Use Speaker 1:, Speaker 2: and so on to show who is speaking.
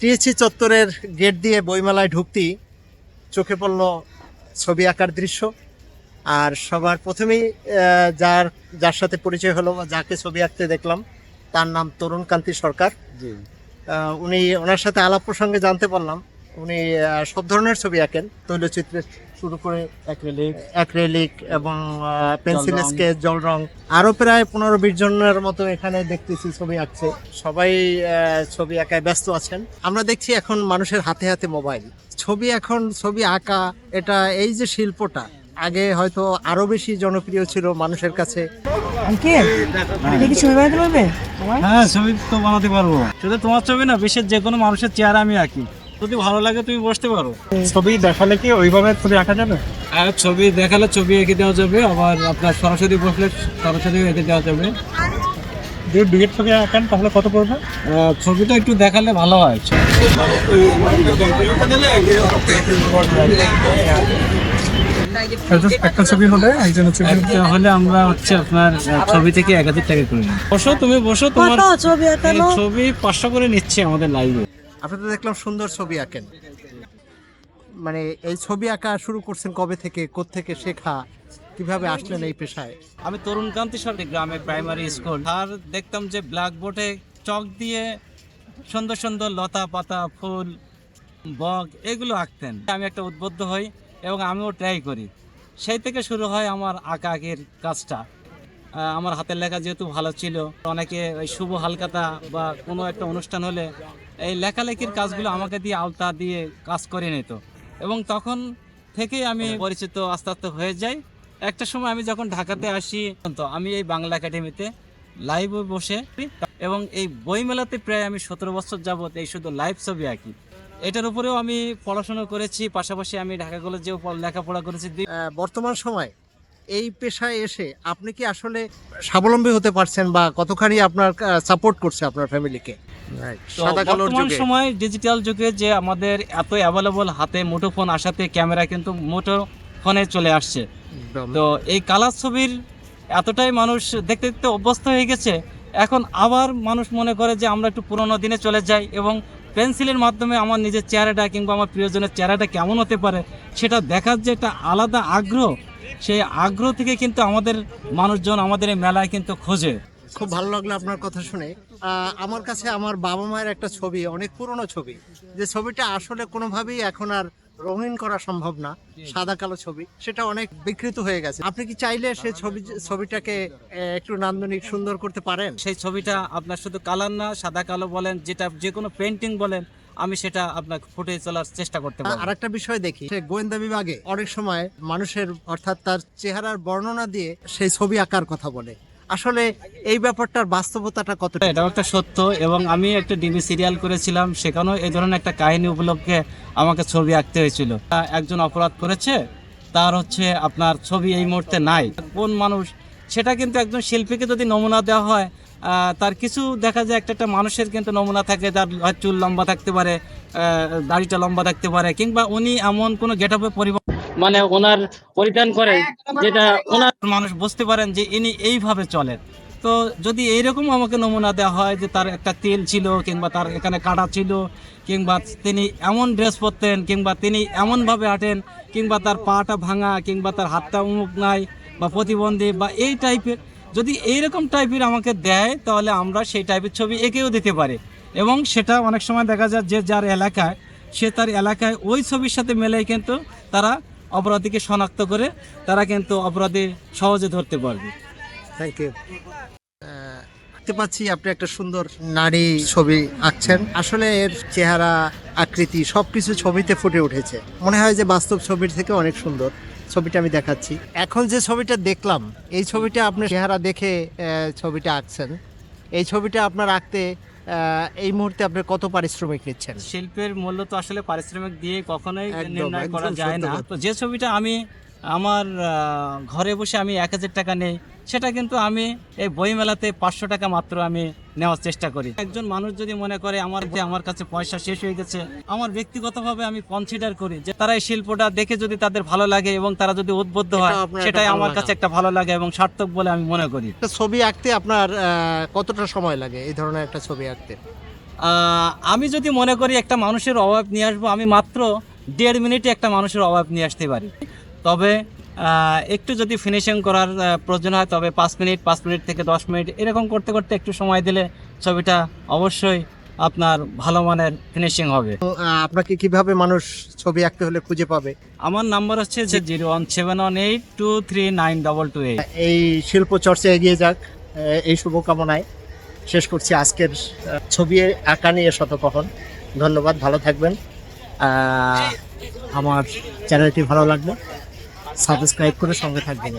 Speaker 1: TSC চত্বরের gate দিয়ে বইমেলায় ঢুকতেই চোখে পড়ল ছবি আঁকার দৃশ্য। আর সবার প্রথমেই যার যার সাথে পরিচয় হলো বা যাকে ছবি আঁকতে দেখলাম তার নাম তরুণ কান্তি সরকার।
Speaker 2: জি।
Speaker 1: উনি ওনার সাথে আলাপ প্রসঙ্গে জানতে পারলাম উনি সব ধরনের ছবি আঁকেন। তৈলচিত্রে শুরু করে
Speaker 2: অ্যাক্রিলিক।
Speaker 1: অ্যাক্রেলিক এবং পেন্সিল স্কেচ জল রং আরও প্রায় পনেরো বিশ জনের মতো এখানে দেখতেছি ছবি আঁকছে। সবাই ছবি আঁকায় ব্যস্ত আছেন। আমরা দেখছি এখন মানুষের হাতে হাতে মোবাইল। ছবি এখন ছবি আঁকা এটা এই যে শিল্পটা আগে হয়তো আরও বেশি জনপ্রিয় ছিল মানুষের কাছে।
Speaker 3: আঙ্কেল আপনি ছবি বানাতে পারবে
Speaker 2: হ্যাঁ ছবি তো বানাতে পারব। শুধু তোমার ছবি না বিশ্বের যে কোনো মানুষের চেহারা আমি আঁকি। যদি ভালো লাগে তুমি বসতে পারো।
Speaker 4: ছবি দেখালে কি ওইভাবে ছবি আঁকা যাবে?
Speaker 2: আর ছবি দেখালে ছবি এঁকে দেওয়া যাবে আবার আপনার সরাসরি বসলে সরাসরি এঁকে দেওয়া যাবে।
Speaker 4: যদি ডুয়েট ছবি আঁকেন তাহলে কত পড়বে?
Speaker 2: ছবিটা একটু দেখালে ভালো হয়।
Speaker 4: একটা- ছবি হলে একজনের ছবি
Speaker 2: হলে আমরা হচ্ছে আপনার ছবি থেকে এক হাজার টাকা করে নিই বসো তুমি বসো তোমার
Speaker 3: ছবি
Speaker 2: পাঁচশো করে নিচ্ছে আমাদের লাইভে
Speaker 1: আপনি তো দেখলাম সুন্দর ছবি আঁকেন। মানে এই ছবি আঁকা শুরু করছেন কবে থেকে থেকে শেখা, কীভাবে আসলেন এই পেশায়?
Speaker 2: আমি তরুণ কান্তি সরকার গ্রামে প্রাইমারি স্কুল আর দেখতাম যে ব্ল্যাকবোর্ডে চক দিয়ে সুন্দর সুন্দর লতা পাতা, ফুল বগ এগুলো আঁকতেন। আমি একটা উদ্বুদ্ধ হই এবং আমিও ট্রাই করি। সেই থেকে শুরু হয় আমার আঁকা আঁকির কাজটা আমার হাতের লেখা যেহেতু ভালো ছিল, অনেকে ওই শুভ হালকাতা বা কোনো একটা অনুষ্ঠান হলে এই লেখালেখির কাজগুলো আমাকে দিয়ে আলতা দিয়ে কাজ করে নিত। এবং তখন থেকেই আমি পরিচিত আস্তে আস্তে হয়ে যাই। একটা সময় আমি যখন ঢাকাতে আসি তো আমি এই বাংলা একাডেমিতে লাইভে বসে। এবং এই বইমেলাতে প্রায় আমি সতেরো বছর যাবত এই শুধু লাইভ ছবি আঁকি। এটার উপরেও আমি পড়াশোনা করেছি পাশাপাশি আমি ঢাকা কলেজেও লেখাপড়া করেছি।
Speaker 1: বর্তমান সময় এই পেশায় এসে আপনি কি আসলে স্বাবলম্বী হতে পারছেন বা কতখানি আপনার সাপোর্ট করছে আপনার ফ্যামিলিকে সাদা কালোর যুগে।
Speaker 2: সময় ডিজিটাল যুগে যে আমাদের এত অ্যাভেলেবল হাতে মুঠোফোন আসাতে ক্যামেরা কিন্তু মুঠো ফোনে চলে আসছে। তো এই কালার ছবির এতটাই মানুষ দেখতে দেখতে অভ্যস্ত হয়ে গেছে এখন আবার মানুষ মনে করে যে আমরা একটু পুরোনো দিনে চলে যাই এবং পেন্সিলের মাধ্যমে আমার নিজের চেহারাটা কিংবা আমার প্রিয়জনের চেহারাটা কেমন হতে পারে সেটা দেখার যে একটা আলাদা আগ্রহ সেই আগ্রহ থেকে কিন্তু আমাদের মানুষজন আমাদের এই মেলায় কিন্তু খোঁজে।
Speaker 1: খুব ভালো লাগল আপনার কথা শুনে। আমার কাছে আমার বাবা মায়ের একটা ছবি অনেক পুরনো ছবি। যে ছবিটা আসলে কোনোভাবেই এখন আর রঙিন করা সম্ভব না সাদা কালো ছবি। সেটা অনেক বিকৃত হয়ে গেছে। আপনি কি চাইলে সেই ছবি ছবিটাকে একটু নান্দনিক সুন্দর করতে পারেন?
Speaker 2: সেই ছবিটা আপনার শুধু কালার না সাদা কালো বলেন যেটা যে কোনো পেন্টিং বলেন আমি সেটা আপনার ফুটে চলার চেষ্টা করতে পারি
Speaker 1: আর একটা বিষয় দেখি সে গোয়েন্দা বিভাগে অনেক সময় মানুষের অর্থাৎ তার চেহারার বর্ণনা দিয়ে সেই ছবি আঁকার কথা বলে। আসলে এই ব্যাপারটার বাস্তবতাটা কতটা?
Speaker 2: এটাও একটা সত্য এবং আমি একটা ডিবি সিরিয়াল করেছিলাম, সেখানেও এই ধরনের একটা কাহিনী উপলক্ষে আমাকে ছবি আঁকতে হয়েছিল। একজন অপরাধ করেছে, তার হচ্ছে আপনার ছবি এই মুহূর্তে নাই। কোন মানুষ, সেটা কিন্তু একজন শিল্পীকে যদি নমুনা দেওয়া হয় তার কিছু দেখা যায়, একটা একটা মানুষের কিন্তু নমুনা থাকে, তার চুল লম্বা থাকতে পারে দাড়িটা লম্বা থাকতে পারে, কিংবা উনি এমন কোনো গেট আপে পরিবর্তন মানে ওনার পরিধান করে যেটা ওনার মানুষ বুঝতে পারেন যে ইনি এইভাবে চলেন। তো যদি এইরকম আমাকে নমুনা দেওয়া হয় যে তার একটা তেল ছিল কিংবা তার এখানে কাটা ছিল কিংবা তিনি এমন ড্রেস পরতেন কিংবা তিনি এমনভাবে হাঁটেন কিংবা তার পাটা ভাঙা কিংবা তার হাতটা উমুক নাই বা প্রতিবন্ধী বা এই টাইপের যদি এইরকম টাইপের আমাকে দেয় তাহলে আমরা সেই টাইপের ছবি এঁকেও দিতে পারি। এবং সেটা অনেক সময় দেখা যায় যে যার এলাকায় সে তার এলাকায় ওই ছবির সাথে মেলে কিন্তু তারা অপরাধীকে শনাক্ত করে তারা কিন্তু অপরাধী সহজে ধরতে পারবে।
Speaker 1: থ্যাংক ইউ দেখতে পাচ্ছি আপনি একটা সুন্দর নারী ছবি আঁকছেন। আসলে এর চেহারা, আকৃতি সবকিছু ছবিতে ফুটে উঠেছে। মনে হয় যে বাস্তব ছবির থেকে অনেক সুন্দর ছবিটা আমি দেখাচ্ছি। এখন যে ছবিটা দেখলাম, এই ছবিটা আপনার চেহারা দেখে ছবিটা আঁকছেন। এই ছবিটা আপনার আঁকতে এই মুহূর্তে আপনি কত পারিশ্রমিক নিচ্ছেন?
Speaker 2: শিল্পের মূল্য তো আসলে পারিশ্রমিক দিয়ে কখনোই নির্ণয় করা যায় না। তো যে ছবিটা আমি আমার ঘরে বসে আমি এক হাজার টাকা নেই সেটা কিন্তু আমি এই বইমেলাতে পাঁচশো টাকা মাত্র আমি নেওয়ার চেষ্টা করি। একজন মানুষ যদি মনে করে আমার যে আমার কাছে পয়সা শেষ হয়ে গেছে আমার ব্যক্তিগতভাবে আমি কনসিডার করি যে তারা এই শিল্পটা দেখে যদি তাদের ভালো লাগে এবং তারা যদি উদ্বুদ্ধ হয় সেটাই আমার কাছে একটা ভালো লাগে এবং সার্থক বলে আমি মনে করি।
Speaker 1: ছবি আঁকতে আপনার কতটা সময় লাগে এই ধরনের একটা ছবি আঁকতে?
Speaker 2: আমি যদি মনে করি একটা মানুষের অভাব নিয়ে আসব আমি মাত্র দেড় মিনিটে একটা মানুষের অভাব নিয়ে আসতে পারি। তবে একটু যদি ফিনিশিং করার প্রয়োজন হয় তবে পাঁচ মিনিট পাঁচ মিনিট থেকে দশ মিনিট এরকম করতে করতে একটু সময় দিলে ছবিটা অবশ্যই আপনার ভালো মানের ফিনিশিং হবে।
Speaker 1: তো, আপনাকে কীভাবে মানুষ ছবি আঁকতে হলে খুঁজে পাবে?
Speaker 2: আমার নাম্বার হচ্ছে যে zero one seven one eight two three nine double two eight.
Speaker 1: এই শিল্প চর্চা এগিয়ে যাক এই শুভকামনায় শেষ করছি আজকের ছবি আঁকা নিয়ে শতকহন ধন্যবাদ ভালো থাকবেন। আমার চ্যানেলটি ভালো লাগবে সাবস্ক্রাইব করে সঙ্গে থাকবেন।